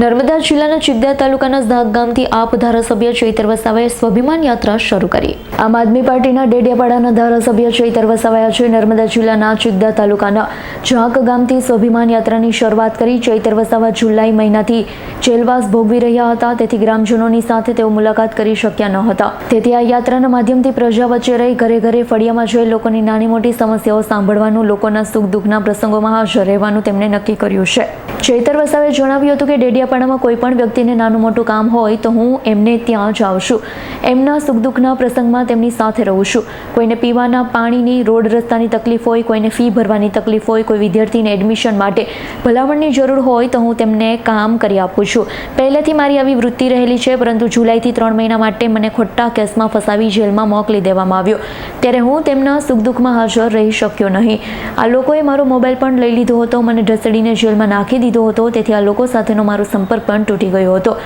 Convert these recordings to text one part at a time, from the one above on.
નર્મદા જિલ્લાના ચિગદા તાલુકાના ઝાગ ગામથી આપ ધારાસભ્ય ચૈતર વસાવાએ સ્વાભિમાન યાત્રા શરૂ કરી. આમ આદમી પાર્ટીના ડેડિયાપાડાના ધારાસભ્ય ચૈતર વસાવાએ આજે નર્મદા જિલ્લાના ચિગદા તાલુકાના ઝાંક ગામથી સ્વાભિમાન યાત્રાની શરૂઆત કરી ચૈતર વસાવા જુલાઈ મહિનાથી જેલવાસ ભોગવી રહ્યા હતા, તેથી ગ્રામજનોની સાથે તેઓ મુલાકાત કરી શક્યા ન હતા. તેથી આ યાત્રાના માધ્યમથી પ્રજા વચ્ચે રહી ઘરે ઘરે ફળિયામાં જઈ લોકોની નાની મોટી સમસ્યાઓ સાંભળવાનું, લોકોના સુખ દુઃખના પ્રસંગોમાં હાજર રહેવાનું તેમણે નક્કી કર્યું છે. ચૈતર વસાવે જણાવ્યું હતું કે ડેડિયાપાડામાં કોઈ પણ વ્યક્તિને નાનું મોટું કામ હોય તો હું એમને ત્યાં જાઉં છું. એમના સુખ દુઃખના પ્રસંગમાં તેમની સાથે રહું છું. કોઈને પીવાના પાણીની, રોડ રસ્તાની તકલીફ હોય, કોઈને ફી ભરવાની તકલીફ હોય, કોઈ વિદ્યાર્થીને એડમિશન માટે ભલામણની જરૂર હોય તો હું તેમને કામ કરી આપું છું. પહેલેથી મારી આવી વૃત્તિ રહેલી છે, પરંતુ જુલાઈથી ત્રણ મહિના માટે મને ખોટા કેસમાં ફસાવી જેલમાં મોકલી દેવામાં આવ્યો. ત્યારે હું તેમના સુખ દુઃખમાં હાજર રહી શક્યો નહીં. આ લોકોએ મારો મોબાઈલ પણ લઈ લીધો હતો, મને ઢસડીને જેલમાં નાખી દીધો હતો, તેથી આ લોકો સાથેનો મારો સંપર્ક પણ તૂટી ગયો હતો.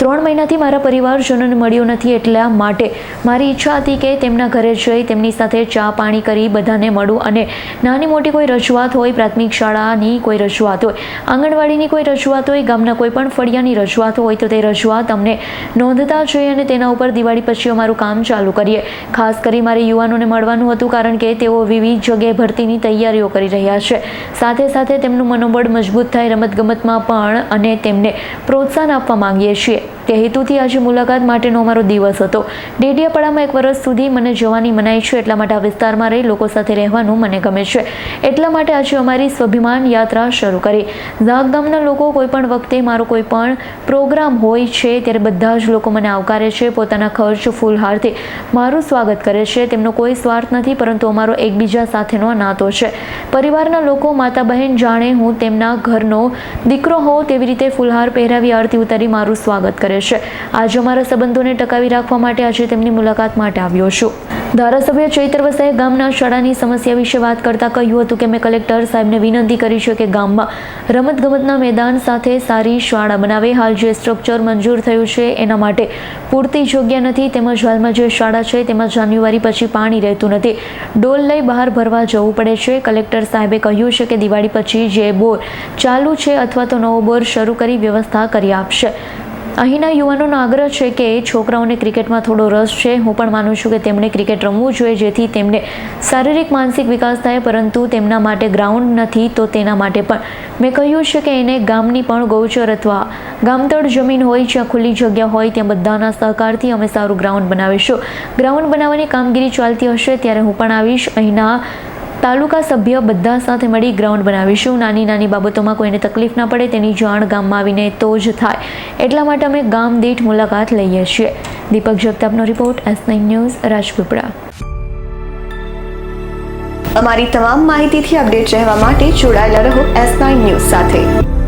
ત્રણ મહિનાથી મારા પરિવારજનોને મળ્યો નથી એટલા માટે મારી ઈચ્છા હતી કે તેમના ઘરે જઈ તેમની સાથે ચા પાણી કરી બધાને મળું અને નાની મોટી કોઈ રજૂઆત હોય, પ્રાથમિક શાળાની કોઈ રજૂઆત હોય, આંગણવાડીની કોઈ રજૂઆત હોય, ગામના કોઈ પણ ફળિયાની રજૂઆત હોય તો તે રજૂઆત અમને નોંધતા જોઈએ અને તેના ઉપર દિવાળી પછી અમારું કામ ચાલુ કરીએ. ખાસ કરી મારે યુવાનોને મળવાનું હતું કારણ કે તેઓ વિવિધ જગ્યાએ ભરતીની તૈયારીઓ કરી રહ્યા છે. સાથે સાથે તેમનું મનોબળ મજબૂત થાય, રમતગમતમાં પણ અને તેમને પ્રોત્સાહન આપવા માંગીએ છીએ. તે હેતુથી આજે મુલાકાત માટેનો અમારો દિવસ હતો. ડેડિયાપાડામાં એક વર્ષ સુધી મને જવાની મનાઈ છે, એટલા માટે આ વિસ્તારમાં રહી લોકો સાથે રહેવાનું મને ગમે છે. એટલા માટે આજે અમારી સ્વાભિમાન યાત્રા શરૂ કરી. ગામના લોકો કોઈપણ વખતે મારો કોઈ પણ પ્રોગ્રામ હોય છે, ત્યારે બધા જ લોકો મને આવકારે છે, પોતાના ખર્ચ ફૂલહારથી મારું સ્વાગત કરે છે. તેમનો કોઈ સ્વાર્થ નથી, પરંતુ અમારો એકબીજા સાથેનો નાતો છે. પરિવારના લોકો માતા બહેન જાણે હું તેમના ઘરનો દીકરો હોઉં તેવી રીતે ફૂલહાર પહેરાવી આરતી ઉતારી મારું સ્વાગત કરે આજે અમારા સંબંધોને ટકાવી રાખવા માટે આજે તેમની મુલાકાત માટે આવ્યો છું. ધારાસભ્ય ચૈત્ર વસાએ ગામના શાળાની સમસ્યા વિશે વાત કરતા કહ્યું હતું કે મેં કલેક્ટર સાહેબને વિનંતી કરી છે કે ગામમાં રમતગમતના મેદાન સાથે સારી શાળા બનાવે. હાલ જે સ્ટ્રક્ચર મંજૂર થયું છે એના માટે પૂરતી જગ્યા નથી. તેમજ હાલમાં જે શાળા છે તેમાં જાન્યુઆરી પછી પાણી રહેતું નથી. ડોલ લઈ બહાર ભરવા જવું પડે છે. કલેક્ટર સાહેબે કહ્યું છે કે દિવાળી પછી જે બોર ચાલુ છે અથવા તો નવો બોર શરૂ કરી વ્યવસ્થા કરી આપશે. અહીંના યુવાનોનો આગ્રહ છે કે છોકરાઓને ક્રિકેટમાં થોડો રસ છે. હું પણ માનું છું કે તેમણે ક્રિકેટ રમવું જોઈએ, જેથી તેમને શારીરિક, માનસિક વિકાસ થાય, પરંતુ તેમના માટે ગ્રાઉન્ડ નથી, તો તેના માટે પણ. મેં કહ્યું છે કે એને ગામની પણ ગૌચર અથવા ગામતળ જમીન હોય, જ્યાં ખુલ્લી જગ્યા હોય, ત્યાં બધાના સહકારથી અમે સારું ગ્રાઉન્ડ બનાવીશું. ગ્રાઉન્ડ બનાવવાની કામગીરી ચાલતી હશે, ત્યારે હું પણ આવીશ. અહીંના તાલુકા સભ્ય બધા સાથે મળી ગ્રાઉન્ડ બનાવીશું. નાની નાની બાબતોમાં કોઈને તકલીફ ના પડે તેની જાણ ગામમાં આવીને તો જ થાય. એટલા માટે અમે ગામ દીઠ મુલાકાત લઈએ છીએ. Deepak જગતાપનો report, S nine news, Rajpipla. અમારી તમામ માહિતીથી અપડેટ રહેવા માટે જોડાયેલા રહો એસ નાઇન ન્યૂઝ સાથે.